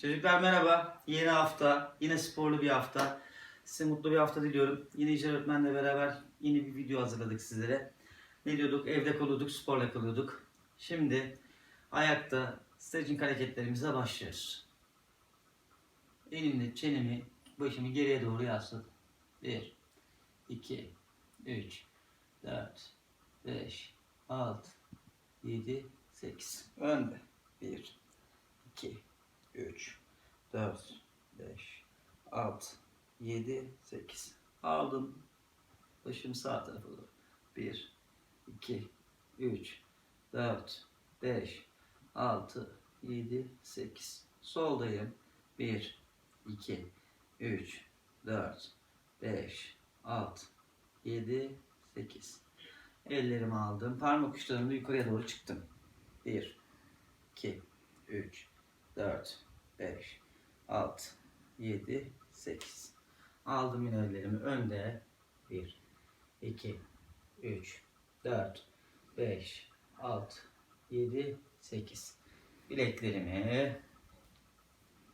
Çocuklar merhaba. Yeni hafta, yine sporlu bir hafta. Size mutlu bir hafta diliyorum. Yine İcra öğretmenle beraber yeni bir video hazırladık sizlere. Ne diyorduk? Evde kalıyorduk, sporla kalıyorduk. Şimdi ayakta stretching hareketlerimize başlıyoruz. Elimle çenemi, başımı geriye doğru yasladım. 1, 2, 3, 4, 5, 6, 7, 8. Önde. 1, 2, 3, 4, 5, 6, 7, 8. Aldım. Başım sağ tarafa doğru. 1, 2, 3, 4, 5, 6, 7, 8. Soldayım. 1, 2, 3, 4, 5, 6, 7, 8. Ellerimi aldım. Parmak uçlarımla yukarıya doğru çıktım. 1, 2, 3, 4, 5, 6, 7, 8. Aldım yine önde. 1, 2, 3, 4, 5, 6, 7, 8. Bileklerimi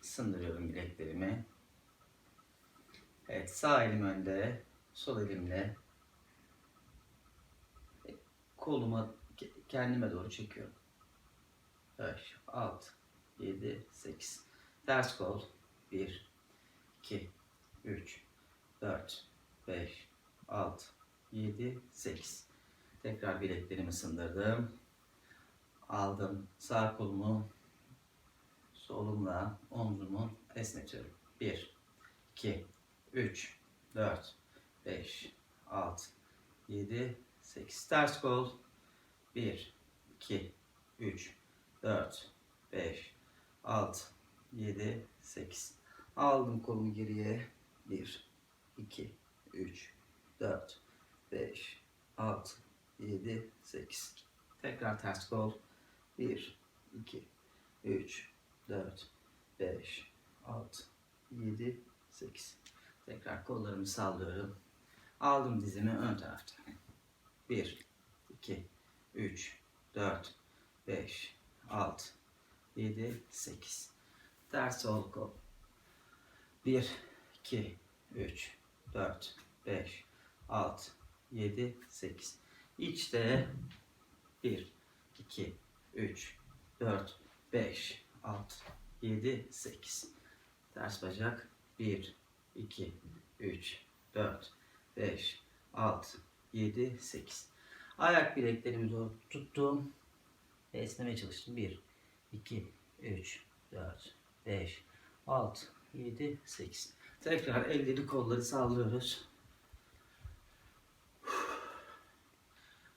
sındırıyorum bileklerimi. Evet sağ elim önde. Sol elimle koluma ke- kendime doğru çekiyorum. 5, 6, 7, 8. Ters kol. 1, 2, 3, 4, 5, 6, 7, 8. Tekrar bileklerimi sındırdım. Aldım sağ kolumu solumla omzumu esnetiyorum. 1, 2, 3, 4, 5, 6, 7, 8. Ters kol. 1, 2, 3, 4, 5, 6, 7, 8. Aldım kolumu geriye. 1, 2, 3, 4, 5, 6, 7, 8. Tekrar ters kol. 1, 2, 3, 4, 5, 6, 7, 8. Tekrar kollarımı sallıyorum. Aldım dizimi ön tarafta. 1, 2, 3, 4, 5, 6, 7, 8. Ters sol kol. 1, 2, 3, 4, 5, 6, 7, 8. İçte 1, 2, 3, 4, 5, 6, 7, 8. Ters bacak. 1, 2, 3, 4, 5, 6, 7, 8. Ayak bileklerimi doğru tuttum. Ve esnemeye çalıştım. 1, 2, 3, 4, 5, 6, 7, 8. Tekrar elleri kolları sallıyoruz.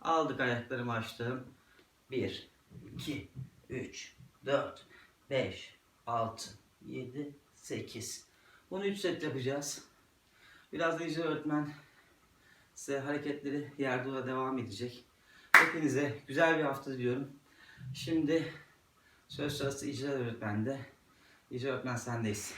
Aldık ayaklarımı açtım. 1, 2, 3, 4, 5, 6, 7, 8. Bunu 3 set yapacağız. Biraz da icra öğretmen size hareketleri yerde de devam edecek. Hepinize güzel bir hafta diliyorum. Şimdi söz sırası icra öğretmende. İcra öğretmen sendeyiz.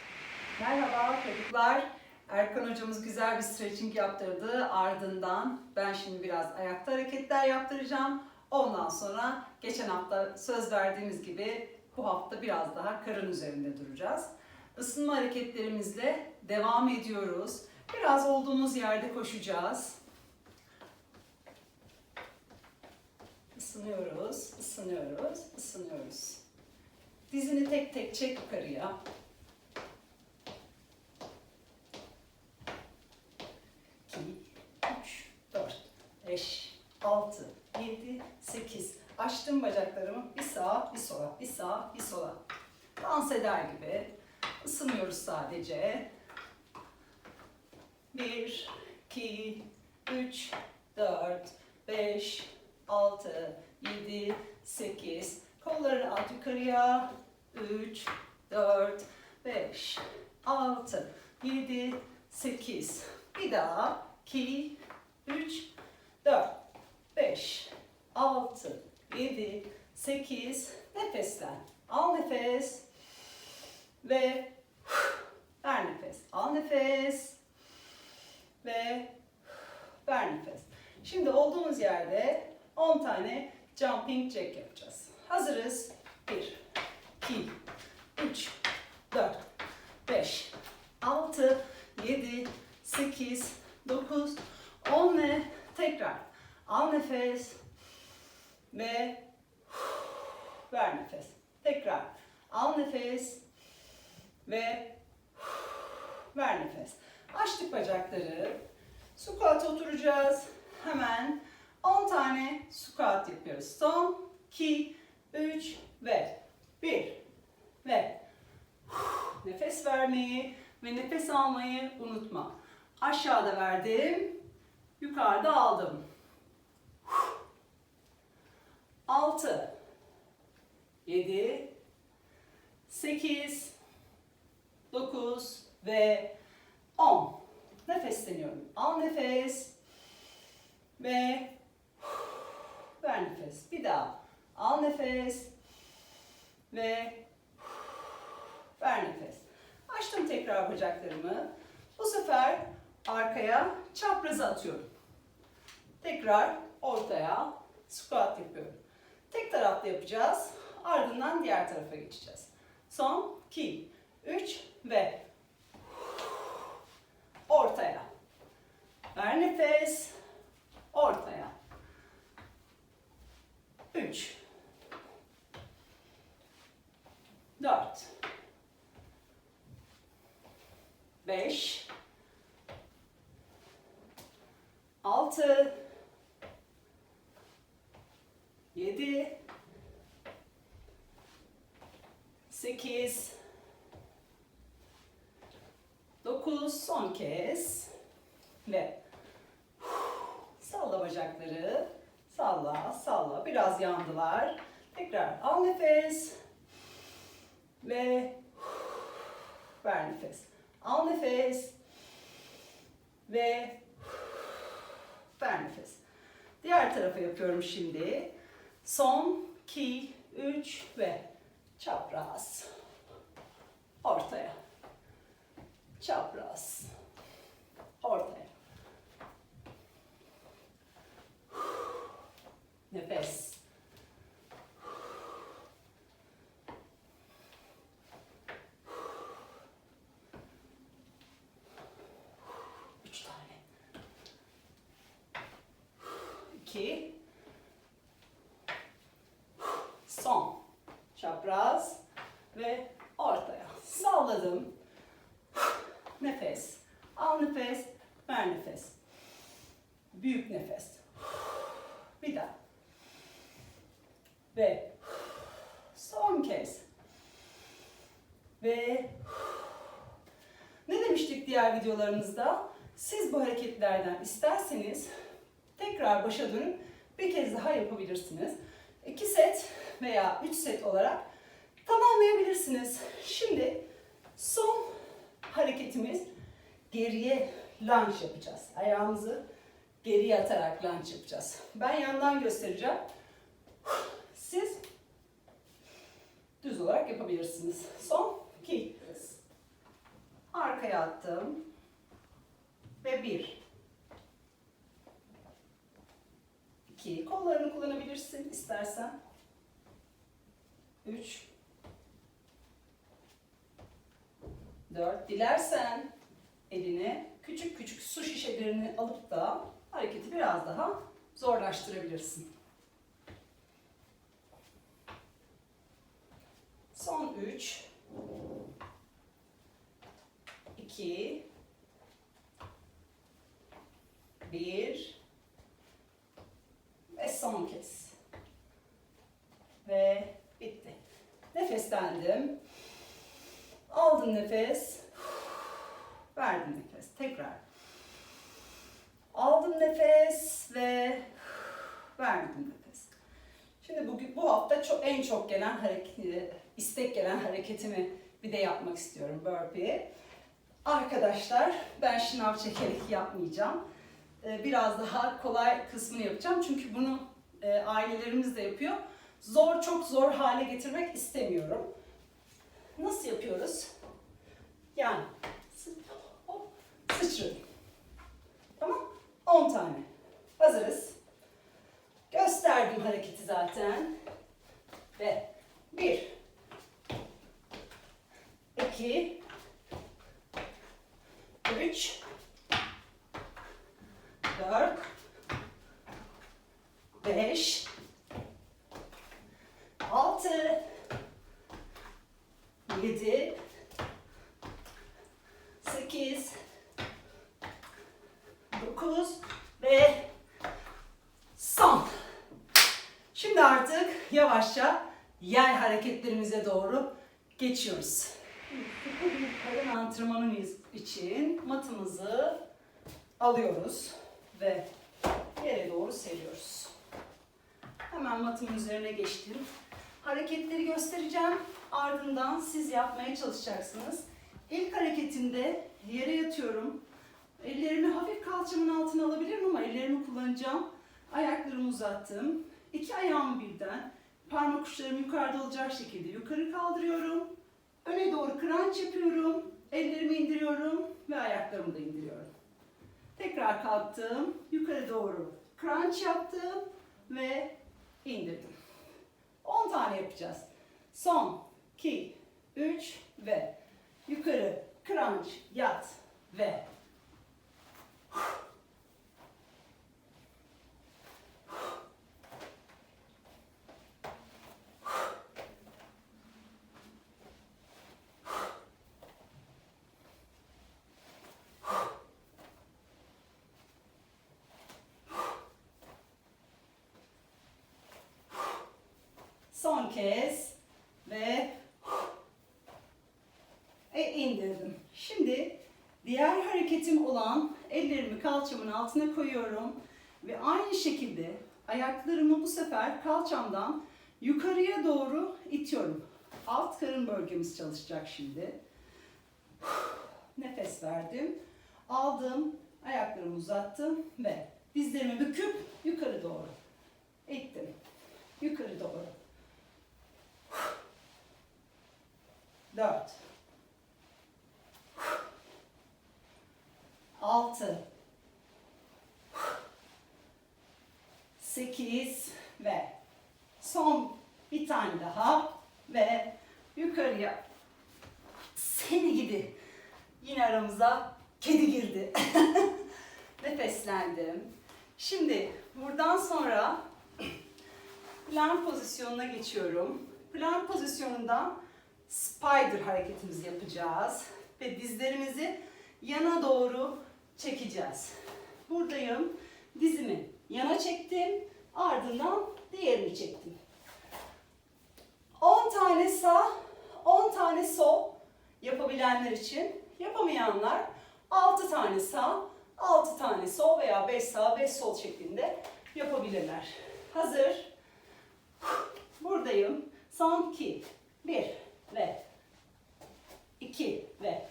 Merhaba çocuklar. Erkan hocamız güzel bir stretching yaptırdı. Ardından ben şimdi biraz ayakta hareketler yaptıracağım. Ondan sonra geçen hafta söz verdiğimiz gibi bu hafta biraz daha karın üzerinde duracağız. Isınma hareketlerimizle devam ediyoruz. Biraz olduğumuz yerde koşacağız. Isınıyoruz, ısınıyoruz, ısınıyoruz. Dizini tek tek çek yukarıya. 2, 3, 4, 5, 6, 7, 8. Açtım bacaklarımı bir sağa bir sola, bir sağa bir sola. Dans eder gibi ısınıyoruz sadece. 1, 2, 3, 4, 5, 6, 7, 8. Kollarını at yukarıya. 3, 4, 5, 6, 7, 8. Bir daha. 2, 3, 4, 5, 6, 7, 8. Nefeslen. Al nefes. Ve ver nefes. Al nefes. Ve ver nefes. Şimdi olduğumuz yerde 10 tane jumping jack yapacağız. Hazırız. 1, 2, 3, 7, 8, 9, 10 ve tekrar. Al nefes ve ver nefes. Tekrar. Al nefes ve ver nefes. Açtık bacakları. Squat oturacağız. Hemen 10 tane squat yapıyoruz. Son 2, 3 ve 1 ve nefes vermeyi ve nefes almayı unutma. Aşağıda verdim, yukarıda aldım. 6 7 8 9 ve 10. Nefesleniyorum. Al nefes ve ver nefes. Bir daha. Al nefes ve ver nefes. Açtım tekrar bacaklarımı. Bu sefer arkaya çaprazı atıyorum. Tekrar ortaya squat yapıyorum. Tek taraflı yapacağız. Ardından diğer tarafa geçeceğiz. Son 2, 3 ve ortaya. Ver nefes. Ortaya. 3 4 5 6 7 8 9 son kez ve salla bacakları salla salla biraz yandılar. Tekrar al nefes. Ve ver nefes. Al nefes. Ve ver nefes. Diğer tarafa yapıyorum şimdi. Son 2 3 ve çapraz. Ortaya. Çapraz. Ortaya. Nefes 2 son çapraz ve ortaya. Salladım. Nefes. Al nefes ver nefes. Büyük nefes. Bir daha. Ve son kez. Ve ne demiştik diğer videolarımızda? Siz bu hareketlerden isterseniz tekrar başa dönüp bir kez daha yapabilirsiniz. 2 set veya 3 set olarak tamamlayabilirsiniz. Şimdi son hareketimiz geriye lunge yapacağız. Ayağımızı geriye atarak lunge yapacağız. Ben yandan göstereceğim. Siz düz olarak yapabilirsiniz. Son 2. Arkaya attım. Ve 1. 2. Kollarını kullanabilirsin istersen. 3 4 Dilersen eline küçük küçük su şişelerini alıp da hareketi biraz daha zorlaştırabilirsin. Son 3 2 1 ve son kez. Ve bitti. Nefeslendim. Aldım nefes. Verdim nefes. Tekrar. Aldım nefes ve verdim nefes. Şimdi bugün bu hafta çok en çok gelen hareket, istek gelen hareketimi bir de yapmak istiyorum burpee. Arkadaşlar ben şınav çekerek yapmayacağım. Ee, Biraz daha kolay kısmını yapacağım. Çünkü bunu e, ailelerimiz de yapıyor. Zor çok zor hale getirmek istemiyorum. Nasıl yapıyoruz? Yani hop, sıçrıyorum. Tamam? 10 tane. Hazırız. Gösterdim hareketi zaten. Ve 1 2 3 3 4 5 6 7 8 9 ve son. Şimdi artık yavaşça yay hareketlerimize doğru geçiyoruz. Karın antrenmanı için matımızı alıyoruz ve yere doğru seriyoruz. Hemen matımın üzerine geçtim. Hareketleri göstereceğim. Ardından siz yapmaya çalışacaksınız. İlk hareketimde yere yatıyorum. Ellerimi hafif kalçamın altına alabilirim ama ellerimi kullanacağım. Ayaklarımı uzattım. İki ayağımı birden parmak uçlarım yukarıda olacak şekilde yukarı kaldırıyorum. Öne doğru crunch yapıyorum. Ellerimi indiriyorum ve ayaklarımı da indiriyorum. Tekrar kalktım. Yukarı doğru crunch yaptım ve indirdim. 10 tane yapacağız. Son 2 3 ve yukarı crunch yat ve Son kez ve e, indirdim. Şimdi diğer hareketim olan ellerimi kalçamın altına koyuyorum ve aynı şekilde ayaklarımı bu sefer kalçamdan yukarıya doğru itiyorum. Alt karın bölgemiz çalışacak şimdi. Nefes verdim. Aldım, ayaklarımı uzattım ve dizlerimi büküp yukarı doğru ittim. Yukarı doğru. 4 6 8 ve son bir tane daha ve yukarıya seni gidi. Yine aramıza kedi girdi. Nefeslendim. Şimdi buradan sonra plan pozisyonuna geçiyorum. Plan pozisyonundan spider hareketimizi yapacağız ve dizlerimizi yana doğru çekeceğiz. Buradayım. Dizimi yana çektim. Ardından diğerini çektim. 10 tane sağ, 10 tane sol yapabilenler için. Yapamayanlar 6 tane sağ, 6 tane sol veya 5 sağ, 5 sol şeklinde yapabilirler. Hazır. Buradayım. Son 2, 1 ve 2 ve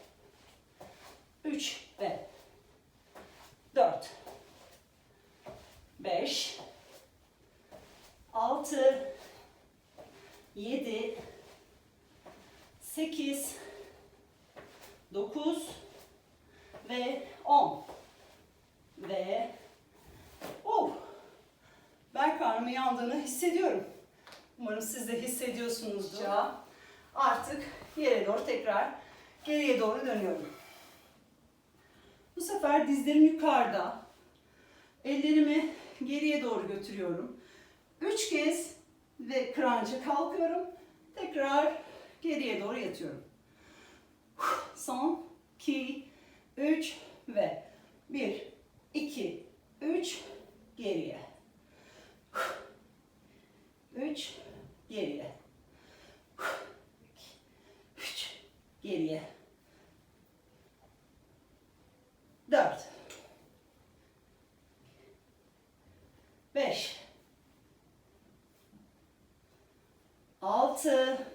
3 ve 4 5 6 7 8 9 ve 10 ve oh ben karnımın yandığını hissediyorum. Umarım siz de hissediyorsunuzdur. Artık yere doğru tekrar geriye doğru dönüyorum. Bu sefer dizlerim yukarıda. Ellerimi geriye doğru götürüyorum. Üç kez ve crunch'a kalkıyorum. Tekrar geriye doğru yatıyorum. Son 2, 3 ve 1, 2, 3 geriye. 3 geriye. 3 geriye. 4 5 6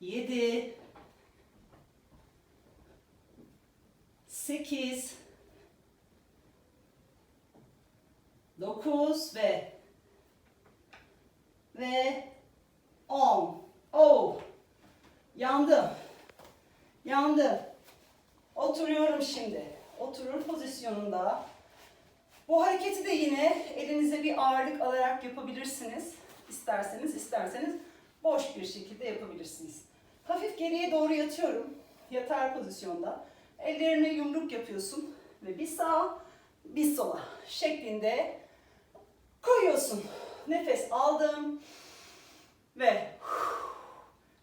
7 8 9 ve ve 10. Oh. Yandım. Yandım. Oturuyorum şimdi. Oturur pozisyonunda. Bu hareketi de yine elinize bir ağırlık alarak yapabilirsiniz. İsterseniz, isterseniz boş bir şekilde yapabilirsiniz. Hafif geriye doğru yatıyorum yatar pozisyonda. Ellerini yumruk yapıyorsun ve bir sağa bir sola şeklinde koyuyorsun. Nefes aldım ve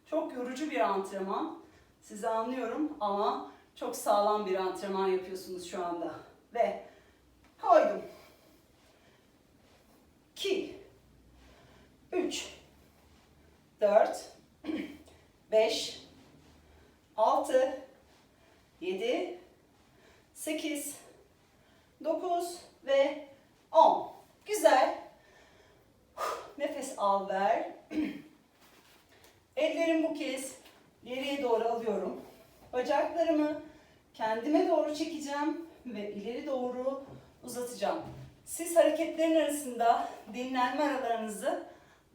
çok yorucu bir antrenman. Sizi anlıyorum ama çok sağlam bir antrenman yapıyorsunuz şu anda. Ve koydum. 2 3 4 5 6 7 8 9 ve 10. Güzel. Nefes al ver. Ellerimi bu kez geriye doğru alıyorum. Bacaklarımı kendime doğru çekeceğim ve ileri doğru uzatacağım. Siz hareketlerin arasında dinlenme aralarınızı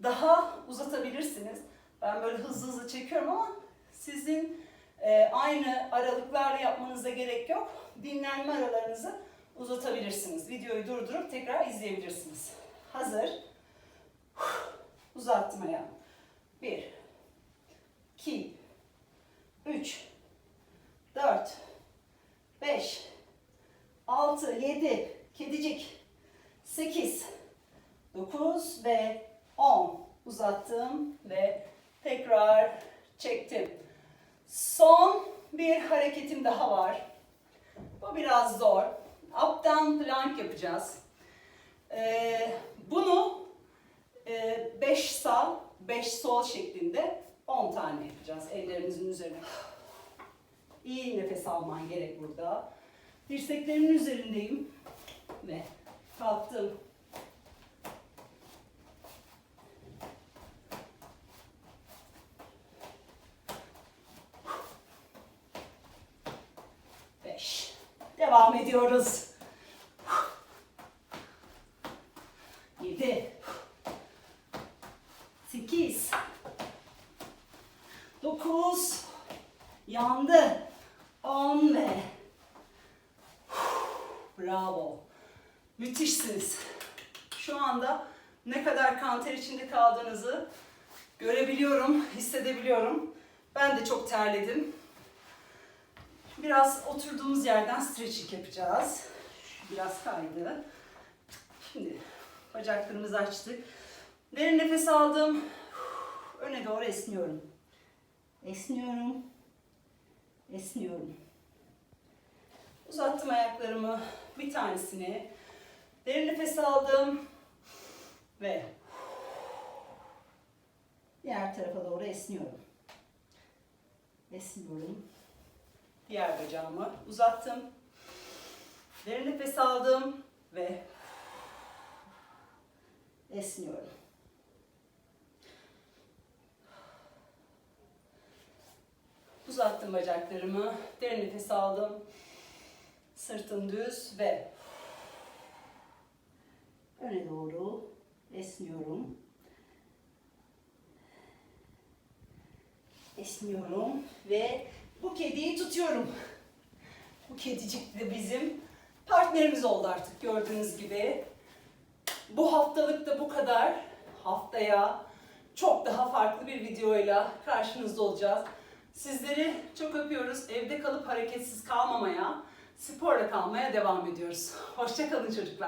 daha uzatabilirsiniz. Ben böyle hızlı hızlı çekiyorum ama sizin e, aynı aralıklarla yapmanıza gerek yok. Dinlenme aralarınızı uzatabilirsiniz. Videoyu durdurup tekrar izleyebilirsiniz. Hazır. Uzattım ayağımı. 1 2 3 4 5 6 7 kedicik 8 9 ve 10 uzattım ve tekrar çektim. Son bir hareketim daha var. Bu biraz zor. Up down plank yapacağız. Ee, bunu 5 sağ, 5 sol şeklinde 10 tane yapacağız ellerinizin üzerine. İyi nefes alman gerek burada. Dirseklerimin üzerindeyim ve kalktım. Beş. Devam ediyoruz. Yedi. Sekiz. Dokuz. Yandı. On ve Bravo. Müthişsiniz. Şu anda ne kadar kanter içinde kaldığınızı görebiliyorum, hissedebiliyorum. Ben de çok terledim. Biraz oturduğumuz yerden stretching yapacağız. Biraz kaydı. Şimdi bacaklarımızı açtık. Derin nefes aldım. Öne doğru esniyorum. Esniyorum. Esniyorum. Uzattım ayaklarımı. Bir tanesini. Derin nefes aldım. Ve diğer tarafa doğru esniyorum. Esniyorum. Diğer bacağımı uzattım. Derin nefes aldım ve esniyorum. Uzattım bacaklarımı. Derin nefes aldım. Sırtım düz ve öne doğru esniyorum. Esniyorum ve bu kediyi tutuyorum. Bu kedicik de bizim partnerimiz oldu artık gördüğünüz gibi. Bu haftalık da bu kadar. Haftaya çok daha farklı bir videoyla karşınızda olacağız. Sizleri çok öpüyoruz. Evde kalıp hareketsiz kalmamaya, sporla kalmaya devam ediyoruz. Hoşçakalın çocuklar.